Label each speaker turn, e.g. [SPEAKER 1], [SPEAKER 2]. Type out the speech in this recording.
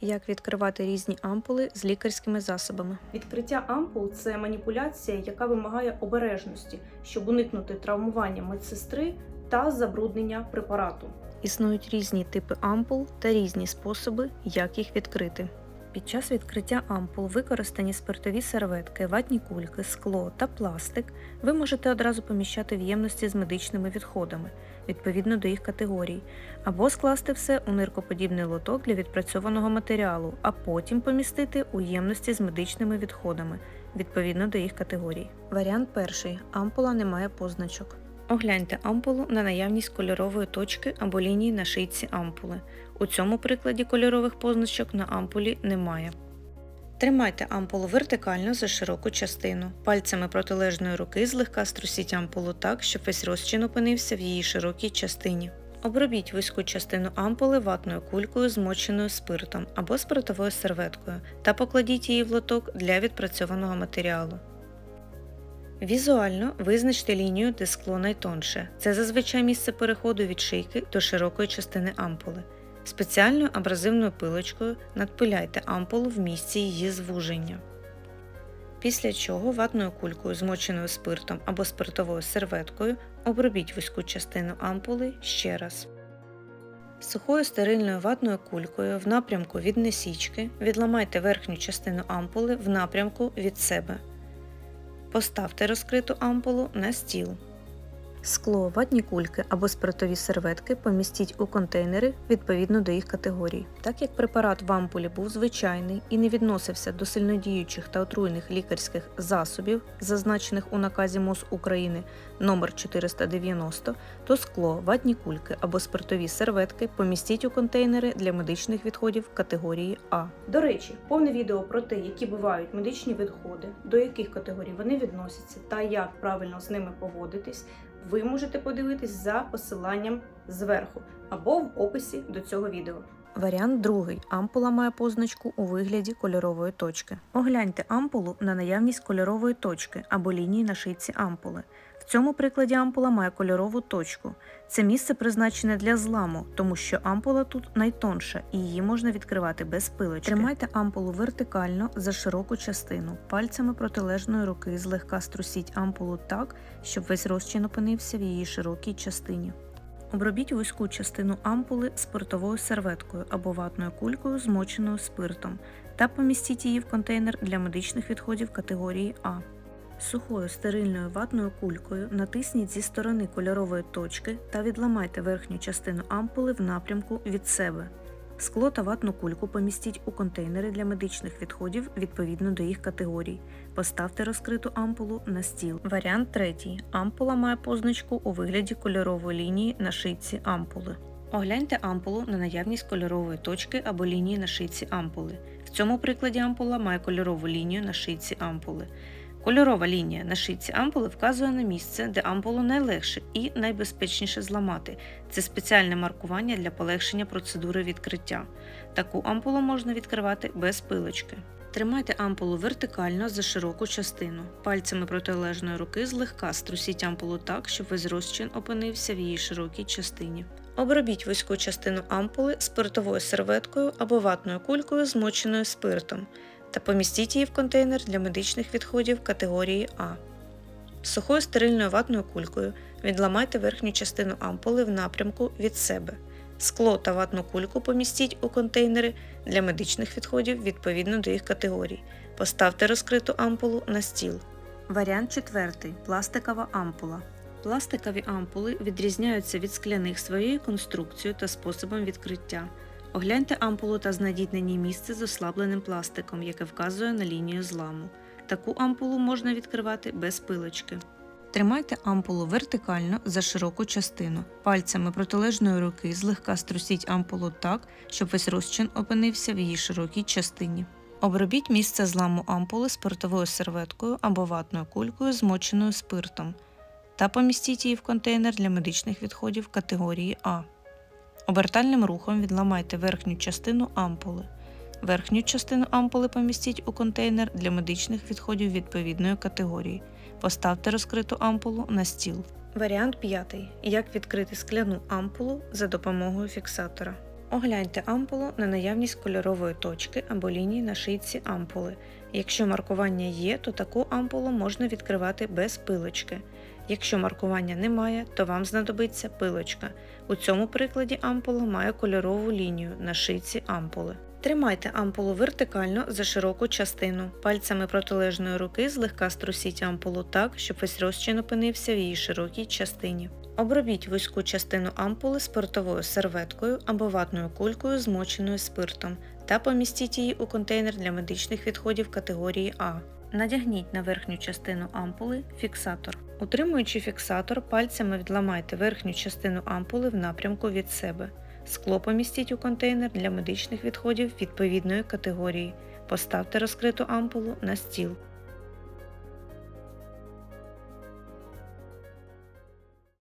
[SPEAKER 1] Як відкривати різні ампули з лікарськими засобами.
[SPEAKER 2] Відкриття ампул це маніпуляція, яка вимагає обережності, щоб уникнути травмування медсестри та забруднення препарату.
[SPEAKER 1] Існують різні типи ампул та різні способи, як їх відкрити. Під час відкриття ампул використані спиртові серветки, ватні кульки, скло та пластик. Ви можете одразу поміщати в ємності з медичними відходами відповідно до їх категорій, або скласти все у ниркоподібний лоток для відпрацьованого матеріалу, а потім помістити у ємності з медичними відходами відповідно до їх категорій. Варіант перший. Ампула не має позначок. Огляньте ампулу на наявність кольорової точки або лінії на шийці ампули. У цьому прикладі кольорових позначок на ампулі немає. Тримайте ампулу вертикально за широку частину. Пальцями протилежної руки злегка струсіть ампулу так, щоб весь розчин опинився в її широкій частині. Обробіть вузьку частину ампули ватною кулькою, змоченою спиртом або спиртовою серветкою та покладіть її в лоток для відпрацьованого матеріалу. Візуально визначте лінію, де скло найтонше. Це зазвичай місце переходу від шийки до широкої частини ампули. Спеціальною абразивною пилочкою надпиляйте ампулу в місці її звуження. Після чого ватною кулькою, змоченою спиртом або спиртовою серветкою обробіть вузьку частину ампули ще раз. Сухою стерильною ватною кулькою в напрямку від несічки відламайте верхню частину ампули в напрямку від себе. Поставте розкриту ампулу на стіл. Скло, ватні кульки або спиртові серветки помістіть у контейнери відповідно до їх категорій. Так як препарат в ампулі був звичайний і не відносився до сильнодіючих та отруйних лікарських засобів, зазначених у наказі МОЗ України номер 490, то скло, ватні кульки або спиртові серветки помістіть у контейнери для медичних відходів категорії А.
[SPEAKER 2] До речі, повне відео про те, які бувають медичні відходи, до яких категорій вони відносяться та як правильно з ними поводитись, ви можете подивитись за посиланням зверху або в описі до цього відео.
[SPEAKER 1] Варіант другий. Ампула має позначку у вигляді кольорової точки. Огляньте ампулу на наявність кольорової точки або лінії на шийці ампули. Цьому прикладі ампула має кольорову точку. Це місце призначене для зламу, тому що ампула тут найтонша і її можна відкривати без пилочки. Тримайте ампулу вертикально за широку частину. Пальцями протилежної руки злегка струсіть ампулу так, щоб весь розчин опинився в її широкій частині. Обробіть вузьку частину ампули спиртовою серветкою або ватною кулькою, змоченою спиртом, та помістіть її в контейнер для медичних відходів категорії А. Сухою стерильною ватною кулькою натисніть зі сторони кольорової точки та відламайте верхню частину ампули в напрямку від себе. Скло та ватну кульку помістіть у контейнери для медичних відходів відповідно до їх категорій. Поставте розкриту ампулу на стіл. Варіант третій. Ампула має позначку у вигляді кольорової лінії на шийці ампули. Огляньте ампулу на наявність кольорової точки або лінії на шийці ампули. В цьому прикладі ампула має кольорову лінію на шийці ампули. Кольорова лінія на шийці ампули вказує на місце, де ампулу найлегше і найбезпечніше зламати. Це спеціальне маркування для полегшення процедури відкриття. Таку ампулу можна відкривати без пилочки. Тримайте ампулу вертикально за широку частину. Пальцями протилежної руки злегка струсіть ампулу так, щоб весь розчин опинився в її широкій частині. Обробіть вузьку частину ампули спиртовою серветкою або ватною кулькою, змоченою спиртом, та помістіть її в контейнер для медичних відходів категорії А. Сухою стерильною ватною кулькою відламайте верхню частину ампули в напрямку від себе. Скло та ватну кульку помістіть у контейнери для медичних відходів відповідно до їх категорій. Поставте розкриту ампулу на стіл. Варіант четвертий. Пластикова ампула. Пластикові ампули відрізняються від скляних своєю конструкцією та способом відкриття. Огляньте ампулу та знайдіть на ній місце з ослабленим пластиком, яке вказує на лінію зламу. Таку ампулу можна відкривати без пилочки. Тримайте ампулу вертикально за широку частину. Пальцями протилежної руки злегка струсіть ампулу так, щоб весь розчин опинився в її широкій частині. Обробіть місце зламу ампули спиртовою серветкою або ватною кулькою, змоченою спиртом, та помістіть її в контейнер для медичних відходів категорії А. Обертальним рухом відламайте верхню частину ампули. Верхню частину ампули помістіть у контейнер для медичних відходів відповідної категорії. Поставте розкриту ампулу на стіл. Варіант 5. Як відкрити скляну ампулу за допомогою фіксатора. Огляньте ампулу на наявність кольорової точки або лінії на шийці ампули. Якщо маркування є, то таку ампулу можна відкривати без пилочки. Якщо маркування немає, то вам знадобиться пилочка. У цьому прикладі ампула має кольорову лінію на шийці ампули. Тримайте ампулу вертикально за широку частину. Пальцями протилежної руки злегка струсіть ампулу так, щоб весь розчин опинився в її широкій частині. Обробіть вузьку частину ампули спиртовою серветкою або ватною кулькою, змоченою спиртом, та помістіть її у контейнер для медичних відходів категорії А. Надягніть на верхню частину ампули фіксатор. Утримуючи фіксатор, пальцями відламайте верхню частину ампули в напрямку від себе. Скло помістіть у контейнер для медичних відходів відповідної категорії. Поставте розкриту ампулу на стіл.